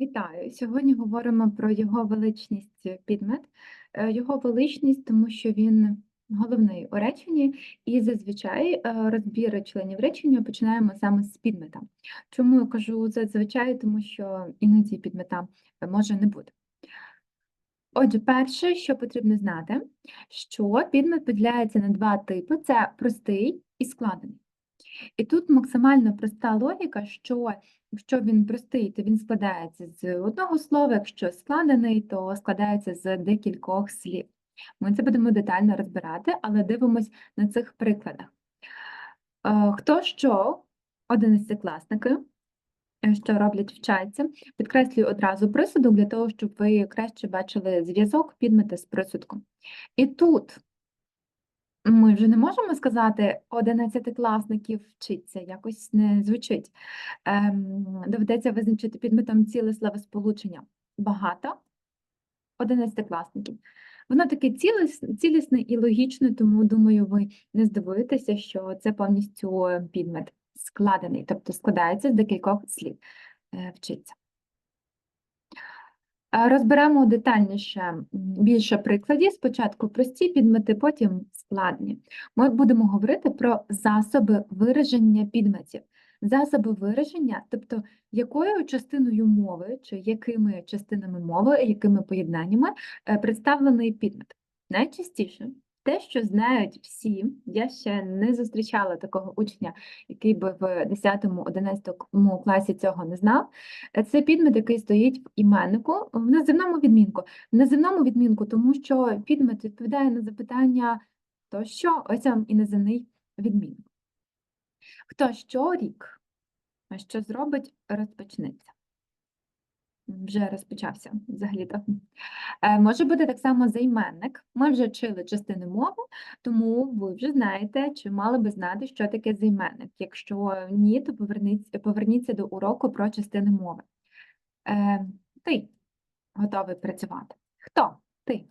Вітаю! Сьогодні говоримо про його величність підмет. Е, Його величність, тому що він головний у реченні, і зазвичай е, розбір членів речення починаємо саме з підмета. Чому я кажу зазвичай, тому що іноді підмета може не бути. Отже, перше, що потрібно знати, що підмет поділяється на два типи: це простий і складений. І тут максимально проста логіка, що якщо він простий, то він складається з одного слова, якщо складений, то складається з декількох слів. Ми це будемо детально розбирати, але дивимось на цих прикладах. Е, Хто що, одинадцятикласники, е, що роблять вчаться, підкреслюю одразу присудок для того, щоб ви краще бачили зв'язок підмета з присудком. І тут ми вже не можемо сказати одинадцятикласників вчиться, якось не звучить. Ем, доведеться визначити підметом ціле словосполучення. Багато одинадцятикласників. Воно таке цілісне і логічне, тому, думаю, ви не здивуєтеся, що це повністю е, підмет складений, тобто складається з декількох слів. Е, Вчиться. Е, Розберемо детальніше більше прикладів. Спочатку прості підмети, потім складні. Ми будемо говорити про засоби вираження підметів. Засоби вираження, тобто якою частиною мови чи якими частинами мови, якими поєднаннями е, представлений підмет. Найчастіше те, що знають всі, я ще не зустрічала такого учня, який би в 10-11 класі цього не знав. Це підмет, який стоїть в іменнику в називному відмінку. В називному відмінку, тому що підмет відповідає на запитання, то що, ось вам і називний відмінок. Хто що рік, що зробить, розпочнеться. Вже розпочався взагалі-то. Е, Може бути так само займенник. Ми вже вчили частини мови, тому ви вже знаєте, чи мали би знати, що таке займенник. Якщо ні, то поверніться, поверніться до уроку про частини мови. Е, Ти готовий працювати. Хто? Ти.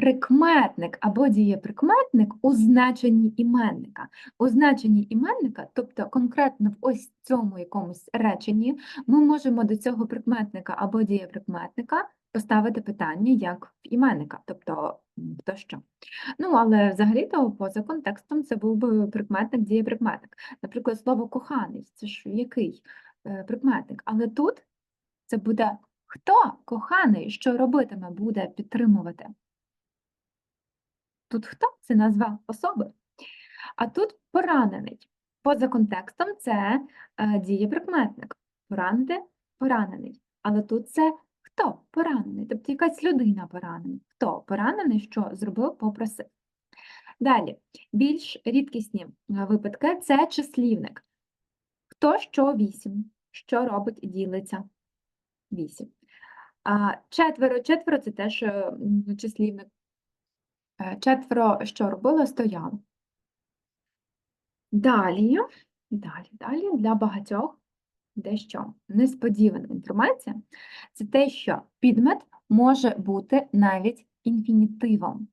Прикметник або дієприкметник у значенні іменника. У значенні іменника, тобто конкретно в ось цьому якомусь реченні, ми можемо до цього прикметника або дієприкметника поставити питання як в іменника, тобто м, хто що. Ну, але взагалі-то поза контекстом це був би прикметник, дієприкметник. Наприклад, слово коханий це ж який е, прикметник? Але тут це буде хто коханий, що робитиме, буде підтримувати. Тут хто? Це назва особи. А тут поранений. Поза контекстом це е, дієприкметник. Поранити поранений. Але тут це хто поранений? Тобто якась людина поранена. Хто поранений, що зробив, попросив. Далі, більш рідкісні е, випадки це числівник. Хто що вісім? Що робить і ділиться? Вісім. Четверо, четверо це теж е, числівник. Е, Четверо що робило, стояло. Далі, далі, далі для багатьох дещо несподівана інформація це те, що підмет може бути навіть інфінітивом.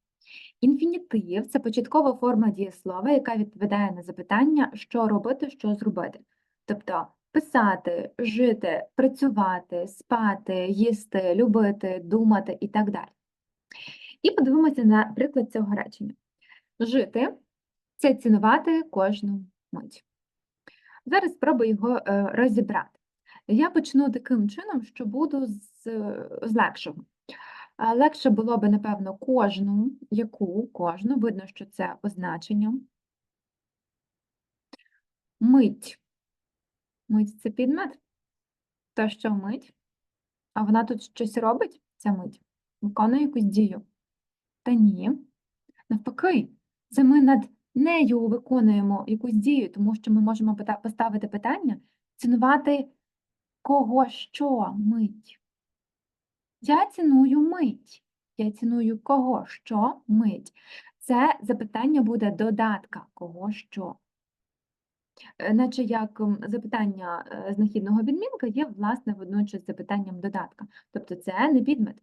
Інфінітив це початкова форма дієслова, яка відповідає на запитання, що робити, що зробити. Тобто писати, жити, працювати, спати, їсти, любити, думати і так далі. І подивимося на приклад цього речення. Жити це цінувати кожну мить. Зараз спробую його е, розібрати. Я почну таким чином, що буду з, з легшого. Е, Легше було би, напевно, кожну, яку, кожну, видно, що це означення. Мить. Мить це підмет. То, що мить, а вона тут щось робить, ця мить, виконує якусь дію. Та ні. Навпаки, це ми над нею виконуємо якусь дію, тому що ми можемо поставити питання, цінувати кого що мить. Я ціную мить. Я ціную кого що мить. Це запитання буде додатка кого що. Е, Наче як запитання е, знахідного відмінка є, власне, водночас запитанням додатка. Тобто це не підмет.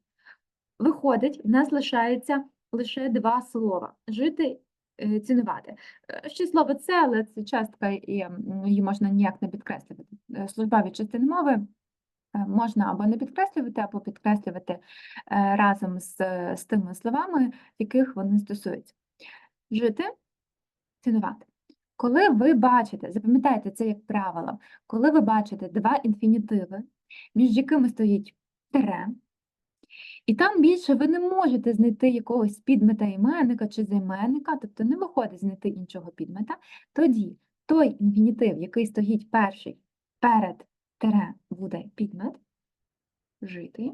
Виходить, в нас лишається лише два слова жити, е, цінувати. Е, Ще слово це, але це частка, і її можна ніяк не підкреслювати. Е, Службові частини мови можна або не підкреслювати, або підкреслювати разом з, з тими словами, яких вони стосуються. Жити, цінувати. Коли ви бачите, запам'ятайте це як правило, коли ви бачите два інфінітиви, між якими стоїть тире, і там більше ви не можете знайти якогось підмета іменника чи займенника, тобто не виходить знайти іншого підмета, тоді той інфінітив, який стоїть перший перед тире, буде підмет жити,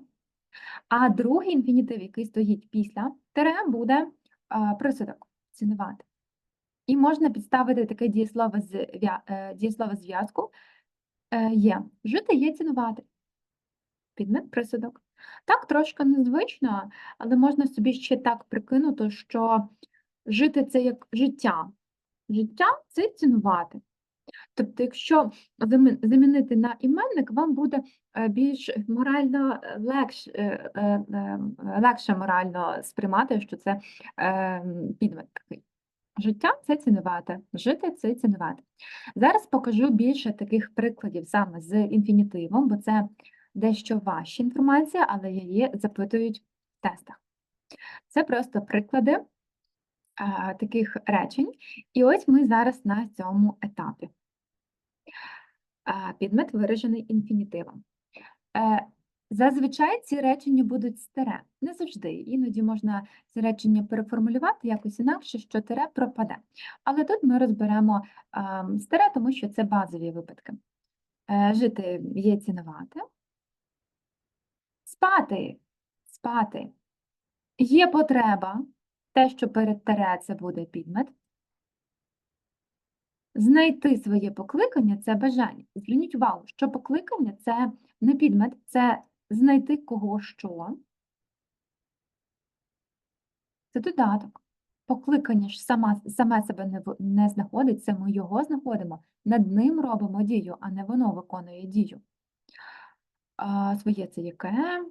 а другий інфінітив, який стоїть після тире, буде присудок цінувати. І можна підставити таке дієслово е, зв'язку е, є. Жити є цінувати. Підмет присудок. Так, трошки незвично, але можна собі ще так прикинути, що жити це як життя. Життя це цінувати. Тобто, якщо замінити на іменник, вам буде е, більш морально е, легше, е, легше морально сприймати, що це підмет такий. Життя це цінувати, жити це цінувати. Зараз покажу більше таких прикладів саме з інфінітивом, бо це дещо важча інформація, але її запитують в тестах. Це просто приклади а, таких речень. І ось ми зараз на цьому етапі. А, Підмет виражений інфінітивом. Е, Зазвичай ці речення будуть старе, не завжди. Іноді можна ці речення переформулювати якось інакше, що тире пропаде. Але тут ми розберемо ем, старе, тому що це базові випадки. Е, Жити є цінувати. Спати, спати. Є потреба, те, що перед тере буде підмет. Знайти своє покликання це бажання. Зверніть увагу, що покликання це не підмет, це знайти кого що. Це додаток. Покликання ж сама, саме себе не, не знаходить, це ми його знаходимо. Над ним робимо дію, а не воно виконує дію. Своє це яке?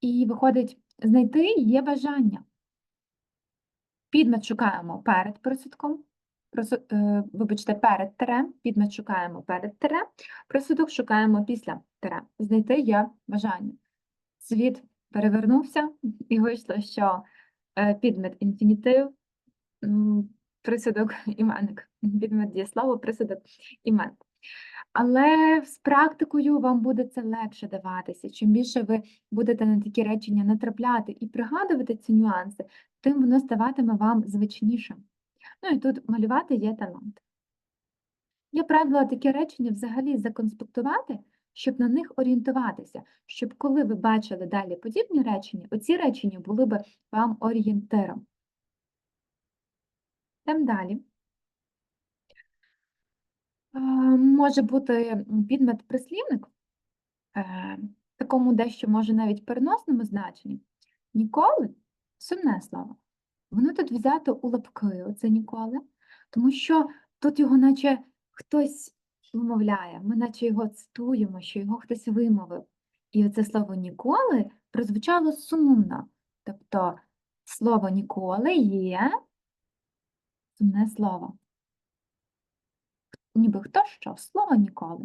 І виходить, знайти є бажання. Підмет шукаємо перед присудком. е, Вибачте, перед тире, підмет шукаємо перед тире, присудок шукаємо після тире. Знайти є бажання. Світ перевернувся, і вийшло, що е, підмет інфінітив, присудок іменник, підмет дієслово, присудок іменник. Але з практикою вам буде це легше даватися. Чим більше ви будете на такі речення натрапляти і пригадувати ці нюанси, тим воно ставатиме вам звичнішим. Ну і тут малювати є талант. Я правила такі речення взагалі законспектувати, щоб на них орієнтуватися, щоб коли ви бачили далі подібні речення, оці речення були б вам орієнтиром. Йдемо далі. Е, Може бути підмет-прислівник, е, такому дещо може навіть переносному значенні. Ніколи сумне слово. Воно тут взято у лапки, оце ніколи, тому що тут його наче хтось вимовляє, ми наче його цитуємо, що його хтось вимовив. І оце слово ніколи прозвучало сумно. Тобто слово ніколи є сумне слово. Ніби хто що, слово ніколи.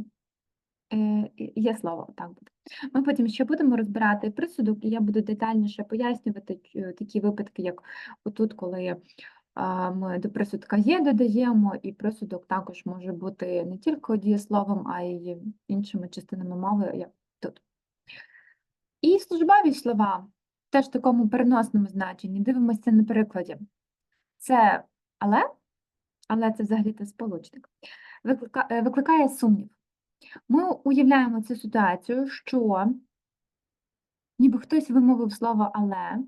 Е, Є слово, так буде. Ми потім ще будемо розбирати присудок, і я буду детальніше пояснювати е, такі випадки, як отут, коли ми до присудка є додаємо, і присудок також може бути не тільки дієсловом, а й іншими частинами мови, як тут. І службові слова теж в такому переносному значенні. Дивимося на прикладі. Це але, але це взагалі-то сполучник, викликає сумнів. Ми уявляємо цю ситуацію, що ніби хтось вимовив слово але,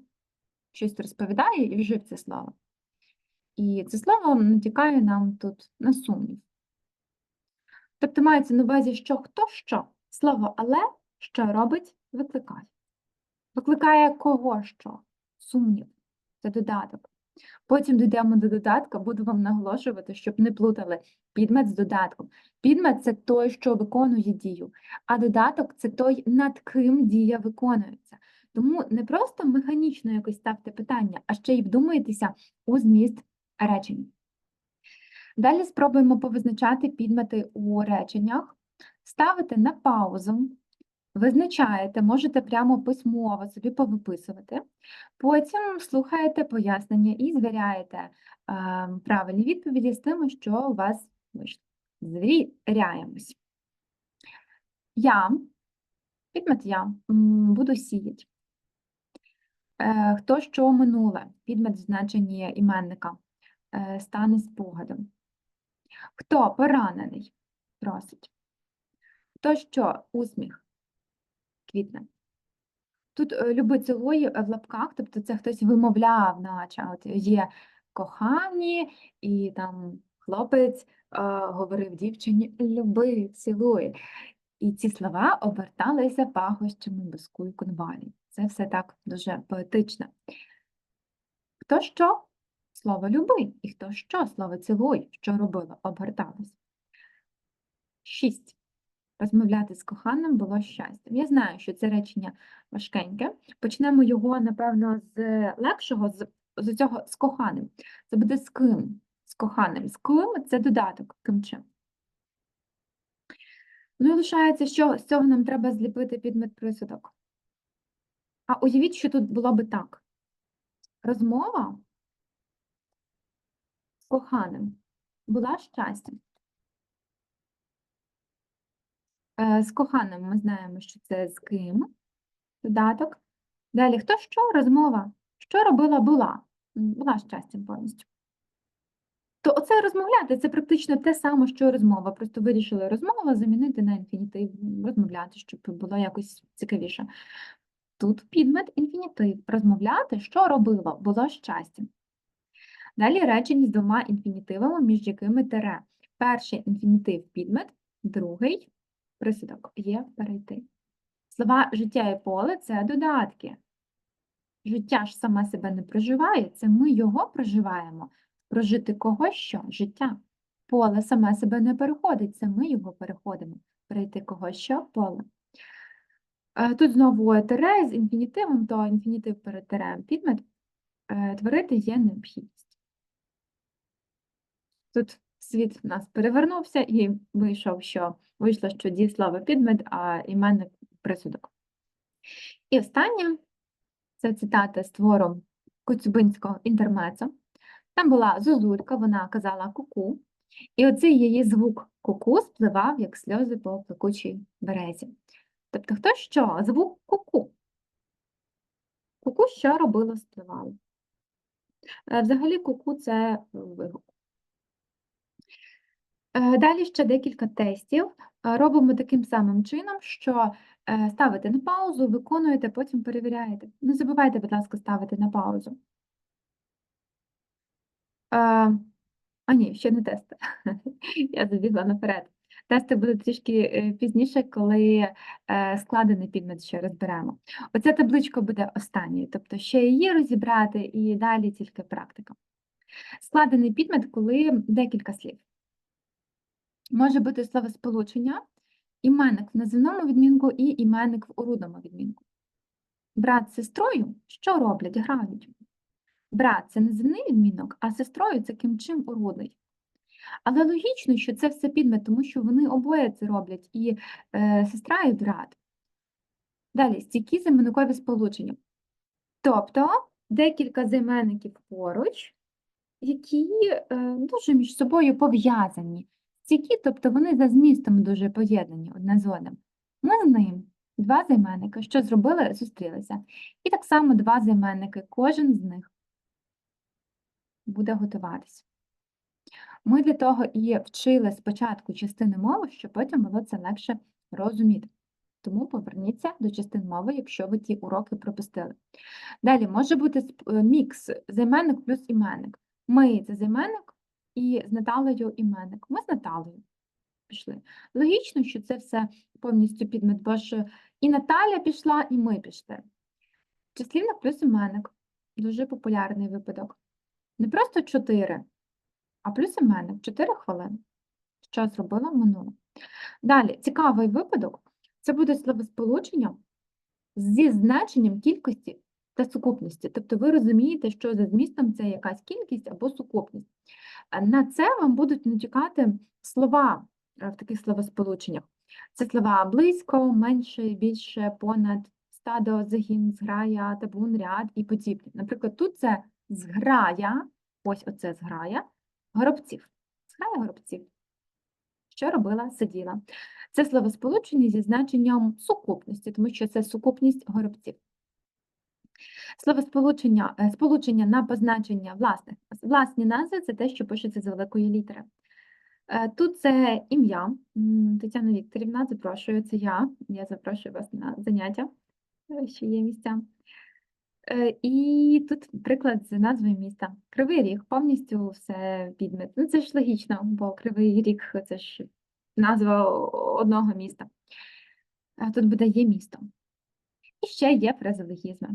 щось розповідає і вжив це слово. І це слово натякає нам тут на сумнів. Тобто мається на увазі, що хто що. Слово але що робить? Викликає. Викликає кого що? Сумнів. Це додаток. Потім дійдемо до додатка, буду вам наголошувати, щоб не плутали підмет з додатком. Підмет це той, що виконує дію, а додаток це той, над ким дія виконується. Тому не просто механічно якось ставте питання, а ще й вдумайтеся у зміст речень. Далі спробуємо повизначати підмети у реченнях, ставити на паузу Визначаєте, можете прямо письмово собі повиписувати. Потім слухаєте пояснення і звіряєте е, правильні відповіді з тими, що у вас вийшло. Звіряємось. Я, підмет я, буду сіяти. Е, Хто що минуле, підмет в значенні іменника, е, стане спогадом. Хто поранений, просить. Хто що, усміх, квітне. Тут е, люби цілої в лапках, тобто це хтось вимовляв, наче от є кохані, і там хлопець е, говорив дівчині люби, цілуй. І ці слова оберталися пахощами биску і конвалі. Це все так дуже поетично. Хто що? Слово люби, і хто що? Слово цілуй, що робило, обгорталось. Шість. Розмовляти з коханим було щастям. Я знаю, що це речення важкеньке. Почнемо його, напевно, з легшого, з, з цього з коханим. Це буде з ким? З коханим. З ким це додаток, ким чим. Ну і лишається, що з цього нам треба зліпити підмет присудок. А уявіть, що тут було би так. Розмова з коханим була щастям. Е, З коханим ми знаємо, що це з ким додаток. Далі, хто що? Розмова. Що робила була? Була щастям повністю. То оце розмовляти це практично те саме, що розмова. Просто вирішили розмова замінити на інфінітив, розмовляти, щоб було якось цікавіше. Тут підмет інфінітив. Розмовляти, що робило, було щастям. Далі речення з двома інфінітивами, між якими тере. Перший інфінітив підмет, другий присудок є перейти. Слова життя і поле це додатки. Життя ж саме себе не проживає, це ми його проживаємо. Прожити кого що? Життя. Поле саме себе не переходить, це ми його переходимо. Перейти кого що? Поле. Е, Тут знову тере з інфінітивом, то інфінітив перед терем підмет. Е, Творити є необхідність. Тут світ в нас перевернувся і вийшов, що вийшло, що дієслово підмет, а іменник присудок. І останнє це цитата з твору Коцюбинського інтермецо. Там була зозулька, вона казала ку-ку, і оцей її звук ку-ку спливав, як сльози по пекучій березі. Тобто, хто що? Звук ку-ку. Ку-ку що робило, спливало. Е, Взагалі ку-ку – це вигук. Е, Далі ще декілька тестів. Е, Робимо таким самим чином, що е, ставите на паузу, виконуєте, потім перевіряєте. Не забувайте, будь ласка, ставити на паузу. Е, А ні, ще не тести. Я забігла наперед. Тести будуть трішки е, пізніше, коли е, складений підмет ще розберемо. Оця табличка буде останньою, тобто ще її розібрати і далі тільки практика. Складений підмет, коли декілька слів. Може бути словосполучення, іменник в називному відмінку і іменник в орудному відмінку. Брат з сестрою що роблять? Грають. Брат це називний відмінок, а сестрою це ким чим орудний. Але логічно, що це все підмет, тому що вони обоє це роблять, і е, сестра, і брат. Далі стійкі займенникові сполучення. Тобто декілька займенників поруч, які е, дуже між собою пов'язані. Стійкі, тобто вони за змістом дуже поєднані одне з одним. Ми з ним два займенники, що зробили, зустрілися. І так само два займенники, кожен з них буде готуватися. Ми для того і вчили спочатку частини мови, щоб потім було це легше розуміти. Тому поверніться до частин мови, якщо ви ті уроки пропустили. Далі може бути мікс займенник плюс іменник. Ми це займенник і з Наталею іменник. Ми з Наталею пішли. Логічно, що це все повністю підмет, бо ж і Наталя пішла, і ми пішли. Числівник плюс іменник. Дуже популярний випадок. Не просто чотири, а плюс іменник 4 хвилини. Що зробила минуло. Далі, цікавий випадок це буде словосполучення зі значенням кількості та сукупності. Тобто ви розумієте, що за змістом це якась кількість або сукупність. На це вам будуть натякати слова е, в таких словосполученнях. Це слова близько, менше, більше, понад, стадо, загін, зграя, табун, ряд і подібне. Наприклад, тут це зграя, ось оце зграя, горобців. Зграя горобців. Що робила, сиділа. Це словосполучення зі значенням сукупності, тому що це сукупність горобців. Словосполучення е, сполучення на позначення власних. Власні назви це те, що пишеться з великої літери. Е, Тут це ім'я. Тетяна Вікторівна, запрошую, це я. Я запрошую вас на заняття, е, ще є місця. І тут приклад з назвою міста. Кривий Ріг, повністю все підмет. Ну, це ж логічно, бо Кривий Ріг це ж назва одного міста. Тут буде є місто. І ще є фразеологізми.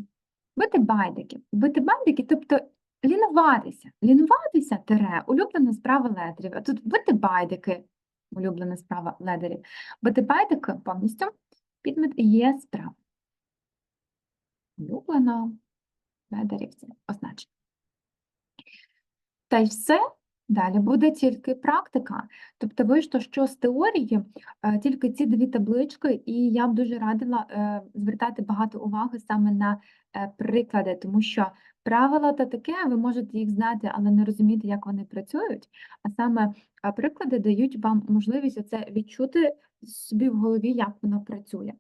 Бити байдики. Бити байдики, тобто лінуватися. Лінуватися тере, улюблена справа ледерів. А тут бити байдики, улюблена справа ледерів. Бити байдики повністю підмет є справа. Улюблена ледерів це означення. Та й все. Далі буде тільки практика. Тобто вийшло, що з теорії е, тільки ці дві таблички, і я б дуже радила е, звертати багато уваги саме на е, приклади, тому що правила та таке, ви можете їх знати, але не розуміти, як вони працюють. А саме приклади дають вам можливість оце відчути собі в голові, як воно працює.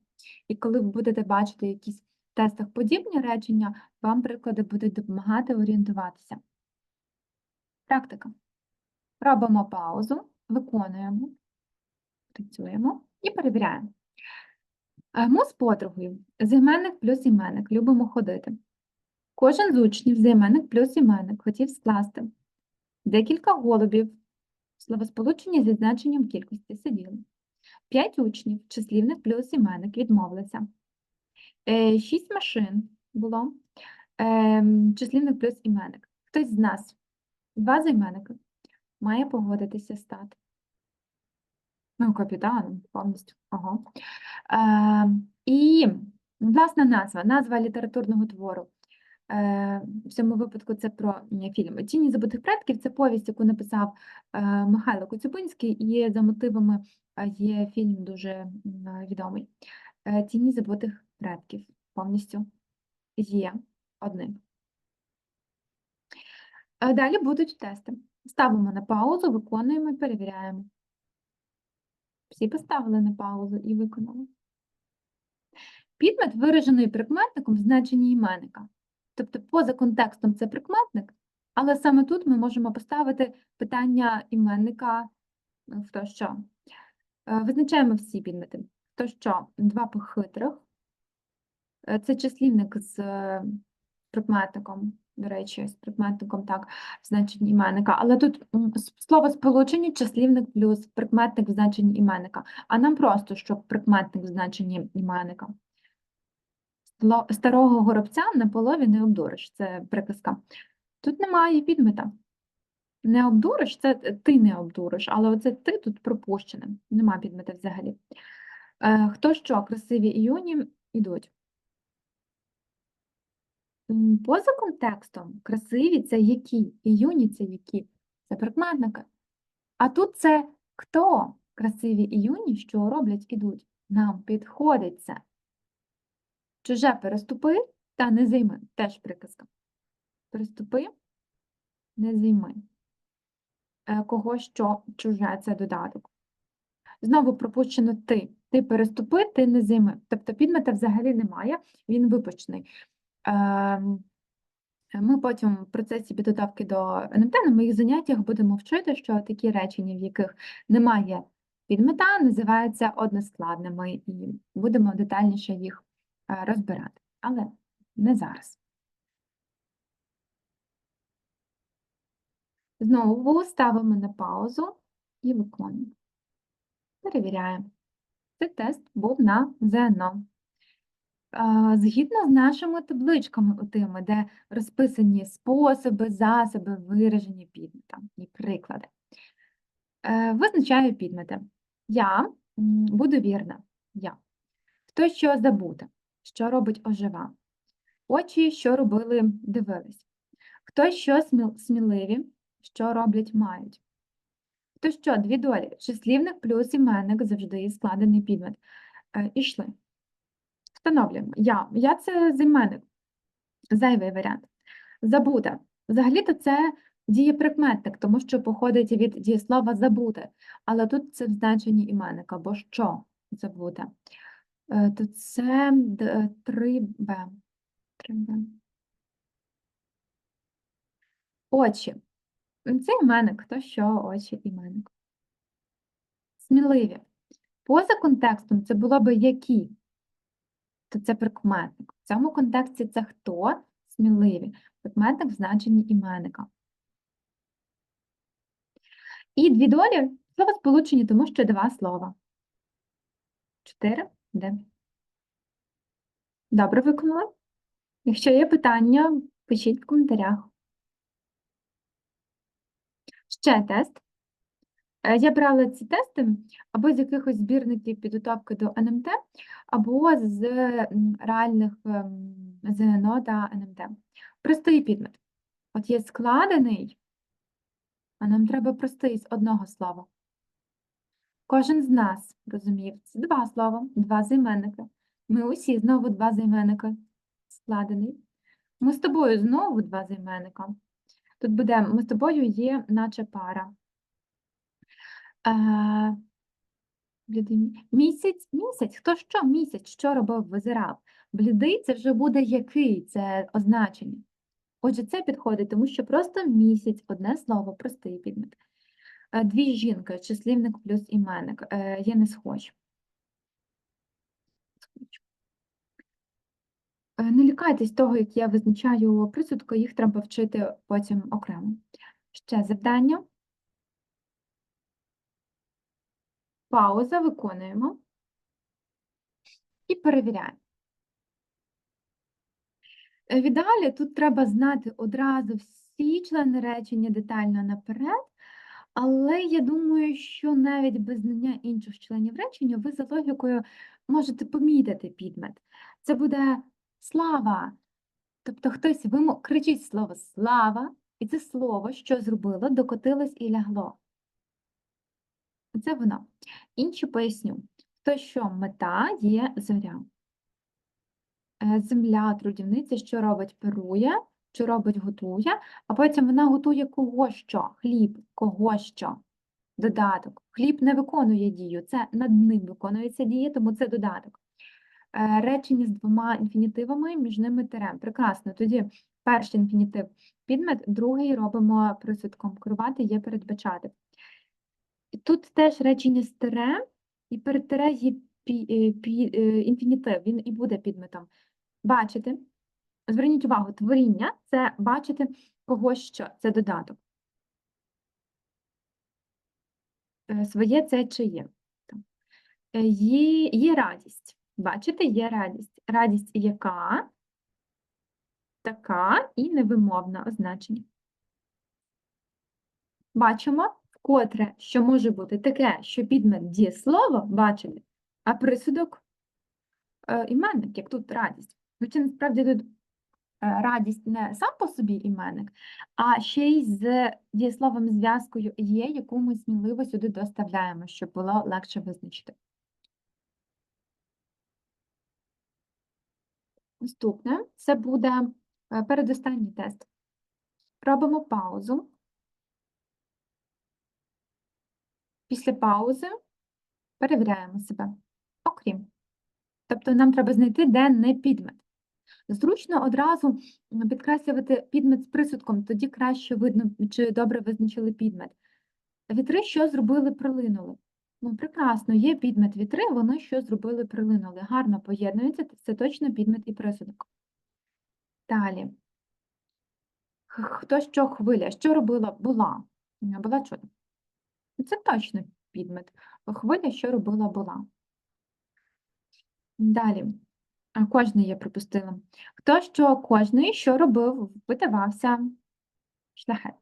І коли ви будете бачити якісь в тестах подібні речення, вам приклади будуть допомагати орієнтуватися. Практика. Робимо паузу, виконуємо, працюємо і перевіряємо. Е, Ми з подругою. Займенник плюс іменник. Любимо ходити. Кожен з учнів займенник плюс іменник хотів скласти. Декілька голубів. Словосполучення зі значенням кількості сиділи. П'ять учнів, числівник плюс іменник відмовилися. Е, Шість машин було. Ем, Числівник плюс іменник. Хтось з нас, два займенники, має погодитися стати. Ну, капітаном повністю. Ага. Е, і власна назва, назва літературного твору. Е, в цьому випадку це про фільм. Тіні забутих предків це повість, яку написав е, Михайло Коцюбинський, і за мотивами е, є фільм дуже відомий. Е, Тіні забутих предків повністю є одним. Далі будуть тести. Ставимо на паузу, виконуємо і перевіряємо. Всі поставили на паузу і виконали. Підмет виражений прикметником в значенні іменника. Тобто, поза контекстом це прикметник, але саме тут ми можемо поставити питання іменника е, хто що. Е, Визначаємо всі підмети. Хто що, два похитрих. Е, Це числівник з е, прикметником, до речі, з прикметником так, в значенні іменника. Але тут слово сполучення числівник плюс прикметник в значенні іменника. А нам просто, щоб прикметник в значенні іменника. Старого горобця на полові не обдуриш. Це приказка. Тут немає підмета. Не обдуриш, це ти не обдуриш, але оце ти тут пропущене. Нема підмета взагалі. Е, хто що, красиві і юні ідуть. Поза контекстом красиві це які, і юні це які. Це прикметники. А тут це хто красиві і юні, що роблять, ідуть. Нам підходить це. Чуже переступи та не займи. Теж приказка. Переступи, не займи. Е, Кого що чуже це додаток. Знову пропущено ти. Ти переступи, ти не займи. Тобто підмета взагалі немає, він випущений. Ем, Ми потім в процесі підготовки до НМТ на моїх заняттях будемо вчити, що такі речення, в яких немає підмета, називаються односкладними, і будемо детальніше їх е, розбирати. Але не зараз. Знову ставимо на паузу і виконуємо. Перевіряємо. Цей тест був на ЗНО. Згідно з нашими табличками, отими, де розписані способи, засоби вираження підмета і приклади. Е, Визначаю підмети. Я буду вірна. Я. Хто що забути, що робить ожива. Очі, що робили, дивились. Хто що сміливі, що роблять, мають. То що, дві долі. Числівник плюс іменник завжди складений підмет. Е, Ішли. Встановлюємо. Я. Я це займенник. Зайвий варіант. Забуде. Взагалі-то це дієприкметник, тому що походить від дієслова забути. Але тут це в значенні іменника, бо що забути. Е, То це 3Б. 3Б. Очі. Це іменник, то що очі іменник. Сміливі. Поза контекстом це було би які, то це прикметник. В цьому контексті це хто? Сміливі. Прикметник в значенні іменника. І дві долі слова сполучені, тому що два слова. Чотири, де? Добре виконали? Якщо є питання, пишіть в коментарях. Ще тест. Е, Я брала ці тести або з якихось збірників підготовки до НМТ, або з реальних ем, ЗНО та НМТ. Простий підмет. От є складений, а нам треба простий з одного слова. Кожен з нас розумів, це два слова, два займенники. Ми усі знову два займенники. Складений. Ми з тобою знову два займенника. Тут буде, ми з тобою є наче пара. Блідий місяць, місяць, хто що місяць, що робив, визирав. Блідий це вже буде який, це означення. Отже, це підходить, тому що просто місяць, одне слово, простий підмет. Дві жінки, числівник плюс іменник, е, є не. Схожі. Е, Не лякайтесь того, як я визначаю присудки, їх треба вчити потім окремо. Ще завдання. Пауза, виконуємо і перевіряємо. Е, В ідеалі тут треба знати одразу всі члени речення детально наперед, але я думаю, що навіть без знання інших членів речення ви за логікою можете помітити підмет. Це буде слава. Тобто хтось кричить слово слава, і це слово, що зробило, докотилось і лягло. Це воно. Інші поясню. То, що мета є зоря. Е, Земля, трудівниця, що робить, перує, що робить, готує, а потім вона готує кого що, хліб, кого що, додаток. Хліб не виконує дію, це над ним виконується дія, тому це додаток. Е, Речення з двома інфінітивами, між ними терем. Прекрасно. Тоді перший інфінітив підмет, другий робимо присудком. Керувати є передбачати. Тут теж речення з і перед тире є пі, е, пі, е, інфінітив, він і буде підметом. Бачити. Зверніть увагу, творіння це бачити когось що, це додаток. Е, Своє це чиє. Є, є радість. Бачите, є радість. Радість яка? Така і невимовна означення. Бачимо, вкотре, що може бути таке, що підмет дієслово, бачите, а присудок е, іменник, як тут радість. Хоча насправді тут е, радість не сам по собі іменник, а ще й з дієсловом зв'язкою є, яку ми сміливо сюди доставляємо, щоб було легше визначити. Наступне це буде е, передостанній тест. Робимо паузу. Після паузи перевіряємо себе. Окрім. Тобто нам треба знайти, де не підмет. Зручно одразу підкреслювати підмет з присудком, тоді краще видно, чи добре визначили підмет. Вітри що зробили, прилинули. Ну, прекрасно, є підмет вітри, вони що зробили, прилинули. Гарно поєднуються, це точно підмет і присудок. Далі. Хто що хвиля? Що робила? Була. Була чудо. Це точно підмет. Хвиля, що робила, була. Далі. Кожний я пропустила. Хто що кожний, що робив, видавався шляхет.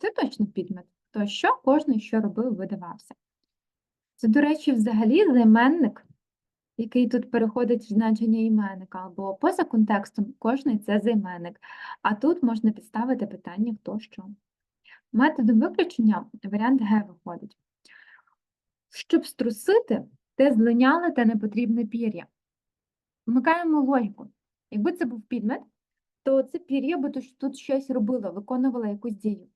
Це точно підмет. Хто що, кожний, що робив, видавався. Це, до речі, взагалі займенник, який тут переходить в значення іменника, або поза контекстом кожний це займенник. А тут можна підставити питання хто що. Методом виключення варіант Г виходить. Щоб струсити те злиняли та непотрібне пір'я. Вмикаємо логіку. Якби це був підмет, то це пір'я би тут щось робило, виконувало якусь дію.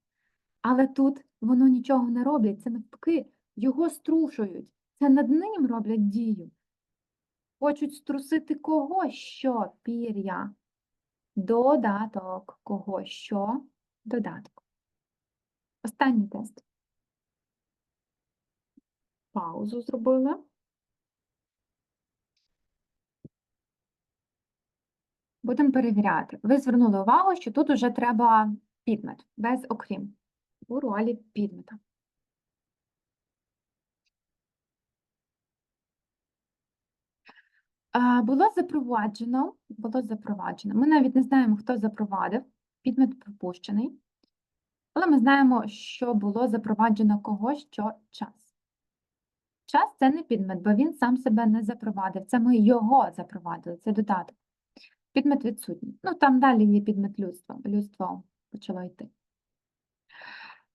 Але тут воно нічого не роблять, це навпаки, його струшують. Це над ним роблять дію. Хочуть струсити кого що пір'я. Додаток. Кого що? Додаток. Останній тест. Паузу зробили. Будемо перевіряти. Ви звернули увагу, що тут уже треба підмет, без окрім, у ролі підмета. Було запроваджено, було запроваджено. Ми навіть не знаємо, хто запровадив, підмет пропущений, але ми знаємо, що було запроваджено кого що час. Час це не підмет, бо він сам себе не запровадив. Це ми його запровадили, це додаток. Підмет відсутній. Ну, там далі є підмет людства. Людство почало йти.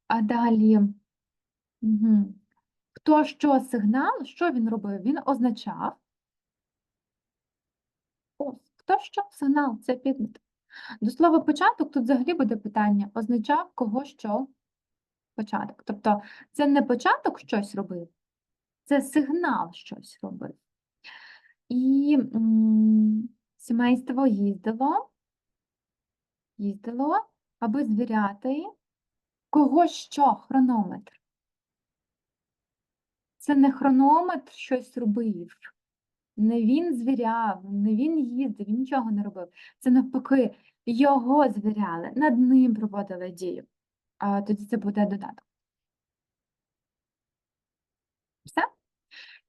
А далі, угу. хто що сигнал, що він робив? Він означав. Ось, хто що сигнал, це підмет. До слова початок тут взагалі буде питання, означав кого що початок. Тобто це не початок щось робив, це сигнал щось робив. І сімейство їздило, їздило, аби звіряти кого що хронометр. Це не хронометр щось робив, не він звіряв, не він їздив, він нічого не робив. Це навпаки, його звіряли, над ним проводили дію. А тоді це буде додаток. Все?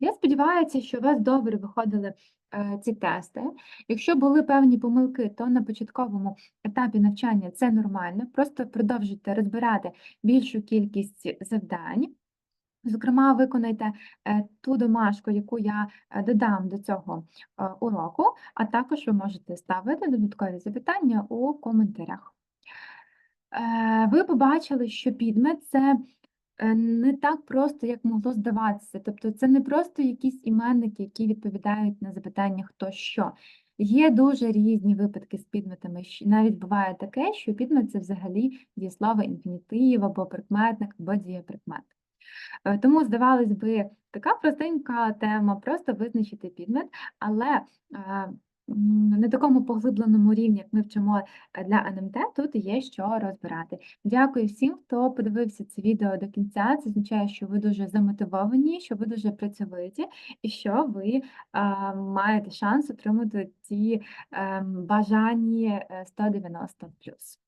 Я сподіваюся, що у вас добре виходили е, ці тести. Якщо були певні помилки, то на початковому етапі навчання це нормально. Просто продовжуйте розбирати більшу кількість завдань. Зокрема, виконайте е, ту домашку, яку я е, додам до цього е, уроку, а також ви можете ставити додаткові запитання у коментарях. Ви побачили, що підмет це не так просто, як могло здаватися. Тобто це не просто якісь іменники, які відповідають на запитання хто що. Є дуже різні випадки з підметами. Навіть буває таке, що підмет це взагалі дієслово інфінітив або прикметник, або дієприкметник. Е, Тому, здавалось би, така простенька тема, просто визначити підмет, але е, на такому поглибленому рівні, як ми вчимо е, для НМТ, тут є що розбирати. Дякую всім, хто подивився це відео до кінця. Це означає, що ви дуже замотивовані, що ви дуже працьовиті і що ви е, маєте шанс отримати ці е, бажані е, 190+.